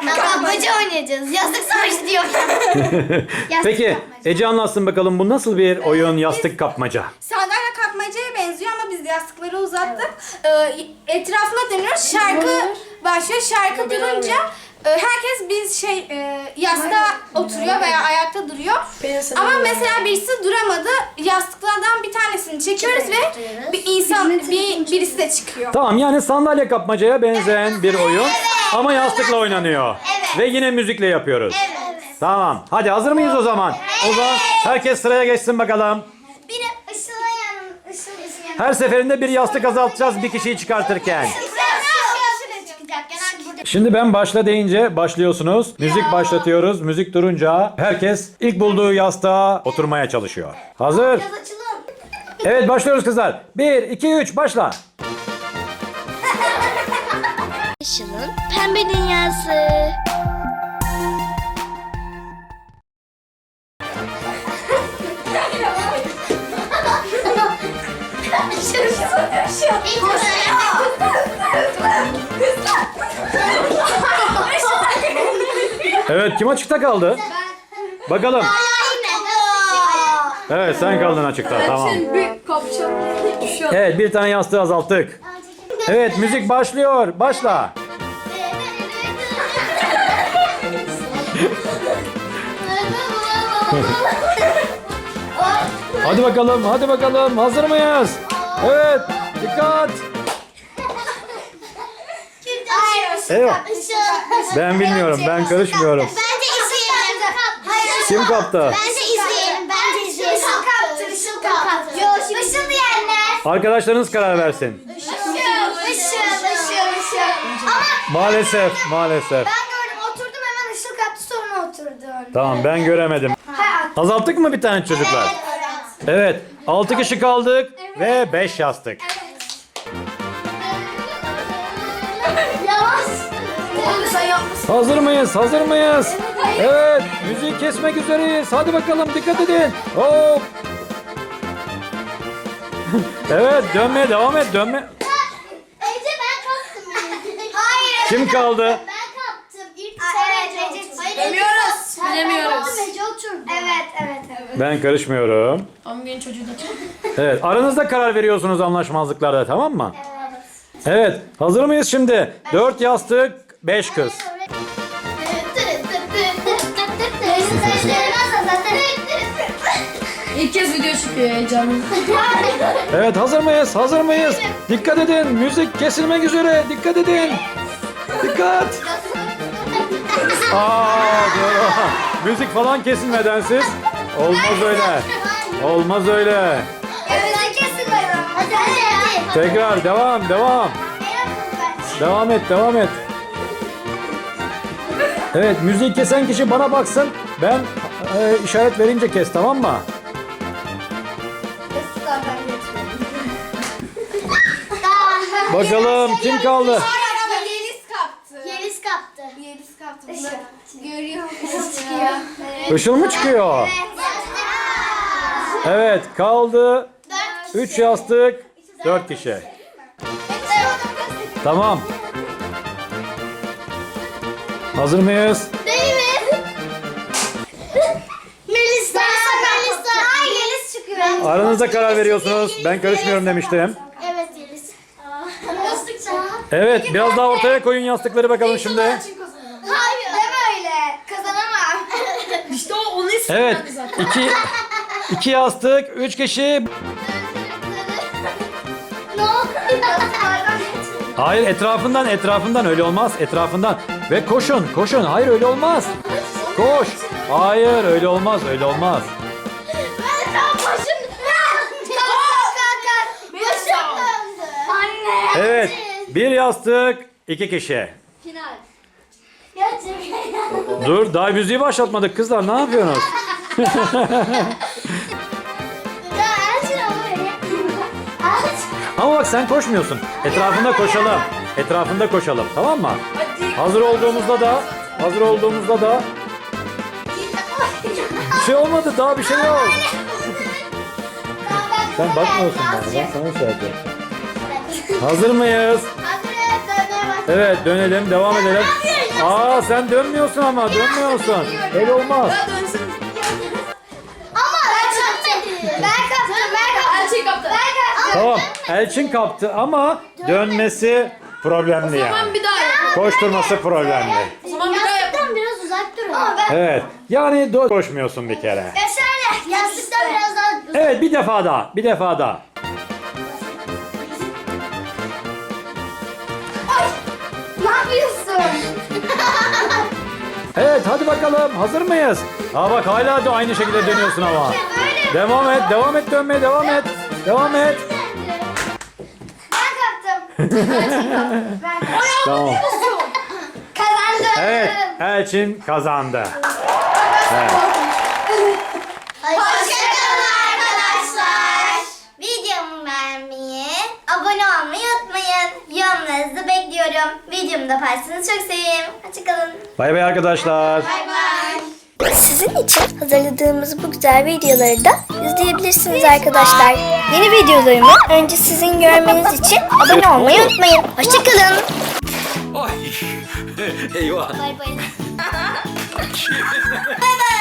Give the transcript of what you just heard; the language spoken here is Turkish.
kapmaca oynayacağız. Yastık savaşı diyor. Yastık Peki kapmaca. Ece anlatsın bakalım bu nasıl bir oyun yastık kapmaca? Sandalye kapmacaya benziyor ama biz yastıkları uzattık. Ee, etrafına dönüyoruz. Şarkı başlıyor. Şarkı durunca e, herkes biz şey e, yastığa oturuyor veya ayakta duruyor. Ama mesela birisi duramadı. Yastıklardan bir tanesini çekiyoruz ve bir insan bir birisi de çıkıyor. Tamam yani sandalye kapmacaya benzeyen bir oyun ama yastıkla oynanıyor. Evet. Ve yine müzikle yapıyoruz. Evet. Tamam. Hadi hazır mıyız o zaman? O zaman herkes sıraya geçsin bakalım. Biri ışıl. Her seferinde bir yastık azaltacağız bir kişiyi çıkartırken. Şimdi ben başla deyince başlıyorsunuz. Müzik başlatıyoruz. Müzik durunca herkes ilk bulduğu yastığa oturmaya çalışıyor. Hazır? Evet başlıyoruz kızlar. 1, 2, 3 başla. Işıl'ın pembe dünyası. Evet kim açıkta kaldı? Bakalım. Evet sen kaldın açıkta tamam. Evet bir tane yastığı azalttık. Evet müzik başlıyor. Başla. Hadi bakalım hadi bakalım hazır mıyız? Evet dikkat. Evet. Ben bilmiyorum ben karışmıyorum. Bence izleyelim. Hayır. Kim kaptı? Bence izleyelim. Bence izleyelim. Işıl kaptı. Işıl kaptı. Işıl diyenler. Arkadaşlarınız karar versin. Ama Maalesef maalesef. ben gördüm. Oturdum hemen ışıl kaptı sonra oturdum. Tamam ben göremedim. Ha. Azalttık mı bir tane çocuklar? Evet. 6 kişi kaldık ve 5 yastık. Yavaş. Oğlum sen yapmışsın. Hazır mıyız? Hazır mıyız? Evet. Müziği kesmek üzereyiz. Hadi bakalım dikkat edin. Hop. evet dönmeye devam et dönme. Ece ben kaptım. Hayır. Kim kaldı? Ben kaptım. İlk sen Ece. Hayır, Bilemiyoruz, Sen- bilemiyoruz. Ece oturdu. Evet, evet, evet. Ben karışmıyorum. 10 gün çocuğu da Evet aranızda karar veriyorsunuz anlaşmazlıklarda tamam mı? Evet. Hazır mıyız şimdi? 4 yastık 5 kız. İlk kez video çıkıyor heyecanlı. Evet hazır mıyız? Hazır mıyız? Dikkat edin. Müzik kesilmek üzere. Dikkat edin. Dikkat. Aa doğru. Müzik falan kesilmeden siz. Olmaz öyle. Olmaz öyle. Hadi hadi. Tekrar devam devam. Devam et devam et. Evet müziği kesen kişi bana baksın. Ben e, işaret verince kes tamam mı? Bakalım kim kaldı? Yeliz kaptı. Yeliz kaptı. Kaptı. Görüyor? Çıkıyor. Işıl mı çıkıyor? Evet kaldı 3 yastık 4 kişi. Tamam. Hazır mıyız? Değil mi? Melisa. Melisa. Ay Yeliz çıkıyor. Aranızda karar veriyorsunuz. Ben karışmıyorum demiştim. Evet Yeliz. Evet biraz daha ortaya koyun yastıkları bakalım şimdi. Hayır. Deme öyle. Kazanamam. İşte o onu istiyor Evet. iki, iki yastık, üç kişi. ne oldu? Hayır etrafından etrafından öyle olmaz. Etrafından. Ve koşun koşun. Hayır öyle olmaz. Koş. Hayır öyle olmaz öyle olmaz. Ben tam başım. Kalk kalk kalk. Başım döndü. Anne. Evet. Bir yastık, iki kişi. Final. Gerçekten. Dur daha müziği başlatmadık kızlar ne yapıyorsunuz? Ya ama bak sen koşmuyorsun. Etrafında koşalım. Etrafında koşalım tamam mı? Hazır olduğumuzda da hazır olduğumuzda da bir şey olmadı daha bir şey yok. Sen bakmıyorsun bana ben sana söyleyeceğim. Hazır mıyız? Evet dönelim devam edelim. Aa sen dönmüyorsun ama dönmüyorsun. Öyle olmaz. Tamam Elçin kaptı ama dönmesi problemli yani. Bir daha yap. Koşturması problemli. O zaman bir daha yap. Yastıktan biraz uzak durun. Ama ben Evet yani do- koşmuyorsun bir kere. Ya şöyle yastıktan biraz daha uzak. Evet bir defa daha bir defa daha. Ne yapıyorsun? Evet hadi bakalım hazır mıyız? Aa bak hala da aynı şekilde dönüyorsun ama. Böyle. Devam et devam et dönmeye devam et. Devam et. Tamam. Kazandım. Evet Elçin kazandı. Evet. Hoşçakalın arkadaşlar. Videomu beğenmeyi, abone olmayı unutmayın. Yorumlarınızı bekliyorum. Videomu da paylaşırsanız çok sevinirim. Hoşçakalın. Bay bay arkadaşlar. Bay bay. Sizin için hazırladığımız bu güzel videoları da izleyebilirsiniz arkadaşlar. Yeni videolarımı önce sizin görmeniz için abone olmayı unutmayın. Hoşçakalın. Ay. Eyvah. Bay bay. bay bay.